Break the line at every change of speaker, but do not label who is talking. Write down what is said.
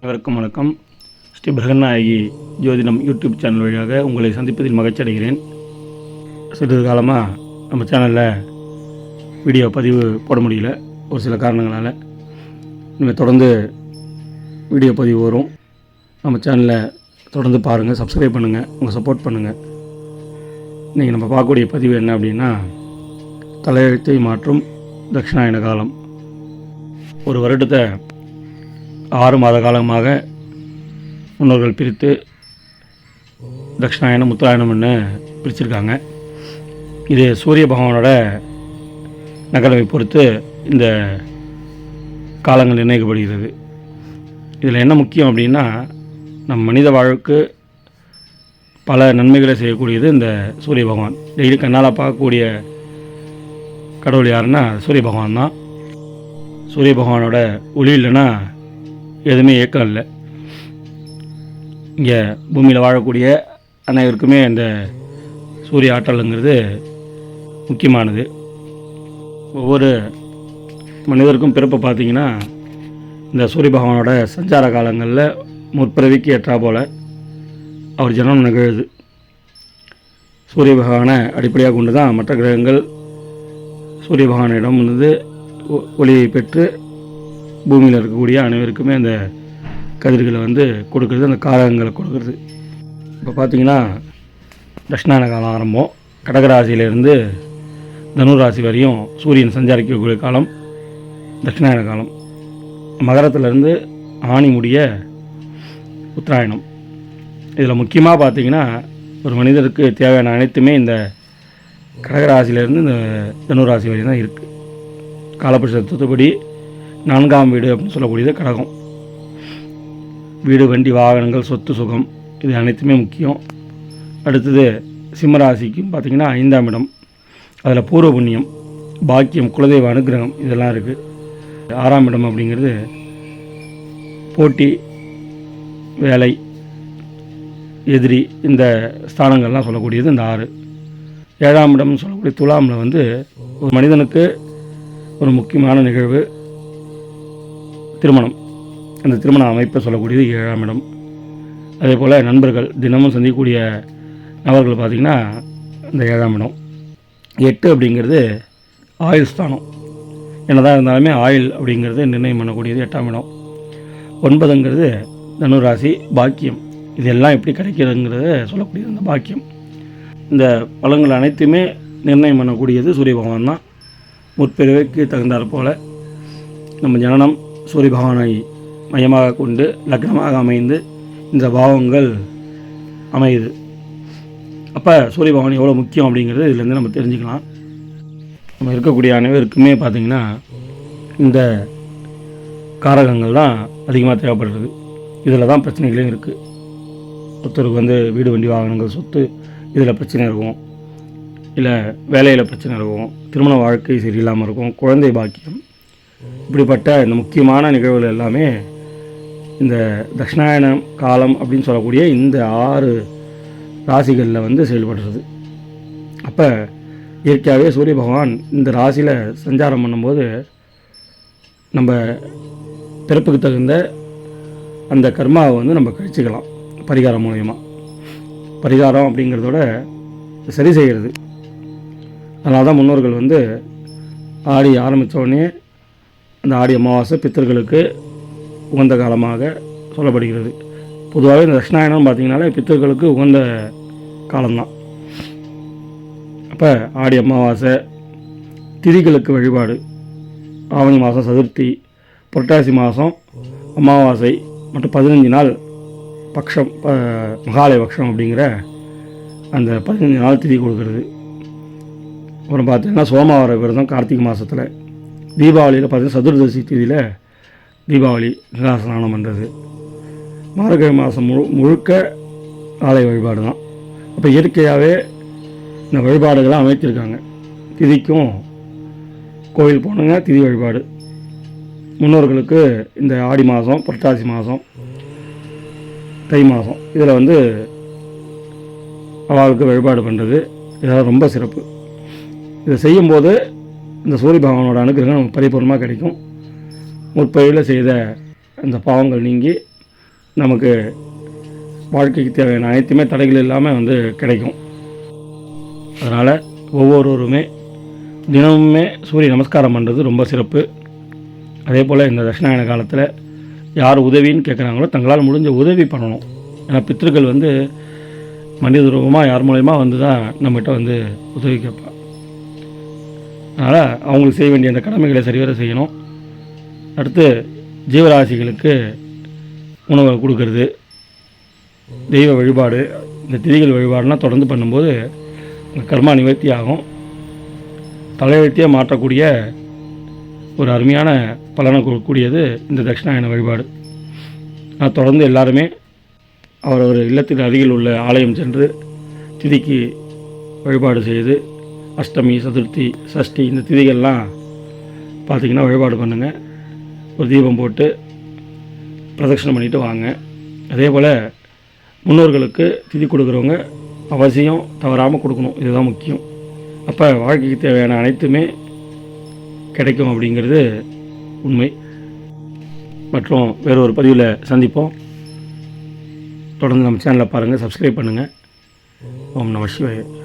அனைவருக்கும் வணக்கம். ஸ்ரீ பிரகநாயகி ஜோதிடம் யூடியூப் சேனல் வழியாக உங்களை சந்திப்பதில் மகிழ்ச்சி அடைகிறேன் சிறிது காலமாக நம்ம சேனலில் வீடியோ பதிவு போட முடியல ஒரு சில காரணங்களால். இனிமேல் தொடர்ந்து வீடியோ பதிவு வரும். நம்ம சேனலை தொடர்ந்து பாருங்கள் சப்ஸ்கிரைப் பண்ணுங்கள் உங்கள் சப்போர்ட் பண்ணுங்கள் இன்றைக்கி நம்ம பார்க்கக்கூடிய பதிவு என்ன அப்படின்னா தலையெழுத்தை மாற்றும் தட்சிணாயன காலம் ஒரு வருடத்தை ஆறு மாத காலமாக முன்னோர்கள் பிரித்து தட்சிணாயனம் உத்தராயணம்னு பிரிச்சிருக்காங்க. இது சூரிய பகவானோட நகரவை பொறுத்து இந்த காலங்கள் நிர்ணயிக்கப்படுகிறது. இதில் என்ன முக்கியம் அப்படின்னா நம் மனித வாழ்வுக்கு பல நன்மைகளை செய்யக்கூடியது இந்த சூரிய பகவான். டெய்லி கண்ணால் பார்க்கக்கூடிய கடவுள் யாருன்னா சூரிய பகவான் தான். சூரிய பகவானோட ஒளி இல்லைன்னா எதுவுமே இயக்கம் இல்லை. இங்கே பூமியில் வாழக்கூடிய அனைவருக்குமே இந்த சூரிய ஆற்றலுங்கிறது முக்கியமானது. ஒவ்வொரு மனிதருக்கும் பிறப்பு பார்த்தீங்கன்னா இந்த சூரிய பகவானோட சஞ்சார காலங்களில் முற்பிறவிக்கு ஏற்றா போல் அவர் ஜனம் நிகழுது. சூரிய பகவானை அடிப்படையாக கொண்டு தான் மற்ற கிரகங்கள் சூரிய பகவானிடம் வந்து ஒ- ஒளியை பெற்று பூமியில் இருக்கக்கூடிய அனைவருக்குமே அந்த கதிர்களை வந்து கொடுக்கறது அந்த காரகங்களை கொடுக்கறது. இப்போ பார்த்தீங்கன்னா தட்சிணான காலம் ஆரம்பம். கடகராசியிலேருந்து தனுராசி வரையும் சூரியன் சஞ்சாரிக்கக்கூடிய காலம் தட்சிணாயன காலம் மகரத்திலேருந்து ஆணி முடிய உத்தராயணம். இதில் முக்கியமாக பார்த்திங்கன்னா ஒரு மனிதருக்கு தேவையான அனைத்துமே இந்த கடகராசியிலேருந்து இந்த தனுராசி வரையும் தான் இருக்குது காலப்புருஷ தத்துவப்படி நான்காம் வீடு அப்படின்னு சொல்லக்கூடியது கடகம். வீடு வண்டி வாகனங்கள் சொத்து சுகம் இது அனைத்துமே முக்கியம். அடுத்தது சிம்மராசிக்கும் பார்த்திங்கன்னா ஐந்தாம் இடம். அதில் பூர்வ புண்ணியம் பாக்கியம் குலதெய்வ அனுக்கிரகம் இதெல்லாம் இருக்குது ஆறாம் இடம் அப்படிங்கிறது போட்டி வேலை எதிரி இந்த ஸ்தானங்கள்லாம் சொல்லக்கூடியது இந்த ஆறு. ஏழாம் இடம்னு சொல்லக்கூடிய துலாமில் வந்து ஒரு மனிதனுக்கு ஒரு முக்கியமான நிகழ்வு திருமணம். அந்த திருமண அமைப்பை சொல்லக்கூடியது ஏழாம் இடம். அதே போல் நண்பர்கள் தினமும் சந்திக்கக்கூடிய நபர்கள் பார்த்திங்கன்னா இந்த ஏழாம் இடம். எட்டு அப்படிங்கிறது ஆயுள் ஸ்தானம். என்னதான் இருந்தாலுமே ஆயுள் அப்படிங்கிறது நிர்ணயம் பண்ணக்கூடியது எட்டாம் இடம். ஒன்பதுங்கிறது தனுராசி பாக்கியம். இதெல்லாம் எப்படி கிடைக்கிறதுங்கிறத சொல்லக்கூடியது அந்த பாக்கியம். இந்த பலன்கள் அனைத்துமே நிர்ணயம் பண்ணக்கூடியது சூரிய பகவான் தான். முற்பிறவைக்கு தகுந்தாற் போல் நம்ம ஜனனம் சூரிய பகவானை மையமாக கொண்டு லக்னமாக அமைந்து இந்த பாவங்கள் அமையுது. அப்போ சூரிய பகவான் எவ்வளோ முக்கியம் அப்படிங்கிறது இதுலேருந்து நம்ம தெரிஞ்சுக்கலாம். நம்ம இருக்கக்கூடிய அனைவருக்குமே பார்த்திங்கன்னா இந்த காரகங்கள் தான் அதிகமாக தேவைப்படுறது. இதில் தான் பிரச்சனைகளும் இருக்குது ஒருத்தருக்கு வந்து வீடு வண்டி வாகனங்கள் சொத்து இதில் பிரச்சனை இருக்கும். இல்லை வேலையில் பிரச்சனை இருக்கும். திருமண வாழ்க்கை சரியில்லாமல் இருக்கும். குழந்தை பாக்கியம். இப்படிப்பட்ட இந்த முக்கியமான நிகழ்வுகள் எல்லாமே இந்த தட்சிணாயனம் காலம் அப்படின்னு சொல்லக்கூடிய இந்த ஆறு ராசிகளில் வந்து செயல்படுறது. அப்போ இயற்கையாகவே சூரிய பகவான் இந்த ராசியில் சஞ்சாரம் பண்ணும்போது நம்ம பிறப்புக்கு தகுந்த அந்த கர்மாவை வந்து நம்ம கழிச்சிக்கலாம் பரிகாரம் மூலயமா. பரிகாரம் அப்படிங்கிறதோட சரி செய்கிறது. அதனால தான் முன்னோர்கள் வந்து ஆடி ஆரம்பித்தோடனே அந்த ஆடி அமாவாசை பித்தர்களுக்கு உகந்த காலமாக சொல்லப்படுகிறது. பொதுவாகவே இந்த தட்சிணாயனம் பார்த்திங்கனாலே பித்தர்களுக்கு உகந்த காலம்தான். அப்போ ஆடி அமாவாசை திதிகளுக்கு வழிபாடு ஆவணி மாதம் சதுர்த்தி புரட்டாசி மாதம் அமாவாசை மற்றும் பதினஞ்சு நாள் பக்ஷம் மகாலய பக்ஷம் அப்படிங்கிற அந்த பதினஞ்சு நாள் திதி கொடுக்கறது. அப்புறம் பார்த்தீங்கன்னா சோமவார விரதம் கார்த்திகை மாதத்தில் தீபாவளியில் பார்த்தீங்கன்னா சதுர்தசி திதியில் தீபாவளி நிலா ஸ்நானம் பண்ணுறது மார்கழி மாதம் முழு முழுக்க ஆலய வழிபாடு தான். அப்போ இயற்கையாகவே இந்த வழிபாடுகளை அமைத்திருக்காங்க. திதிக்கும் கோவில் போனங்க திதி வழிபாடு. முன்னோர்களுக்கு இந்த ஆடி மாதம் புரட்டாசி மாதம் தை மாதம் இதில் வந்து அவளுக்கு வழிபாடு பண்ணுறது இதெல்லாம் ரொம்ப சிறப்பு. இதை செய்யும்போது இந்த சூரிய பகவானோட அனுகிரகம் நமக்கு பரிபூர்ணமாக கிடைக்கும். முற்பயில செய்த அந்த பாவங்கள் நீங்கி நமக்கு வாழ்க்கைக்கு தேவையான அனைத்துமே தடைகள் இல்லாமல் வந்து கிடைக்கும். அதனால் ஒவ்வொருவருமே தினமுமே சூரிய நமஸ்காரம் பண்ணுறது ரொம்ப சிறப்பு. அதே போல் இந்த தட்சிணாயன காலத்தில் யார் உதவின்னு கேட்குறாங்களோ தங்களால் முடிஞ்ச உதவி பண்ணணும். ஏன்னா பித்திருக்கள் வந்து மனித ரூபமாக யார் மூலயமா வந்து தான் நம்மகிட்ட வந்து உதவி கேட்பான் அதனால் அவங்களுக்கு செய்ய வேண்டிய அந்த கடமைகளை சரிவர செய்யணும். அடுத்து ஜீவராசிகளுக்கு உணவை கொடுக்கறது. தெய்வ வழிபாடு இந்த திதிகள் வழிபாடுலாம் தொடர்ந்து பண்ணும்போது கர்மா நிவர்த்தி ஆகும் தலையெழுத்தியாக மாற்றக்கூடிய ஒரு அருமையான பலனை கொடுக்கக்கூடியது இந்த தட்சிணாயன வழிபாடு. நான் தொடர்ந்து எல்லாருமே அவரவர் இல்லத்துக்கு அருகில் உள்ள ஆலயம் சென்று திதிக்கு வழிபாடு செய்து அஷ்டமி சதுர்த்தி சஷ்டி இந்த திதிகள்லாம் பார்த்திங்கன்னா வழிபாடு பண்ணுங்கள் ஒரு தீபம் போட்டு பிரதட்சணம் பண்ணிவிட்டு வாங்க. அதே போல் முன்னோர்களுக்கு திதி கொடுக்குறவங்க அவசியம் தவறாமல் கொடுக்கணும். இதுதான் முக்கியம். அப்போ வாழ்க்கைக்கு தேவையான அனைத்துமே கிடைக்கும் அப்படிங்கிறது உண்மை. மற்றும் வேறு ஒரு பதிவில் சந்திப்போம். தொடர்ந்து நம்ம சேனலை பாருங்கள் சப்ஸ்கிரைப் பண்ணுங்கள். ஓம் நம சிவாய.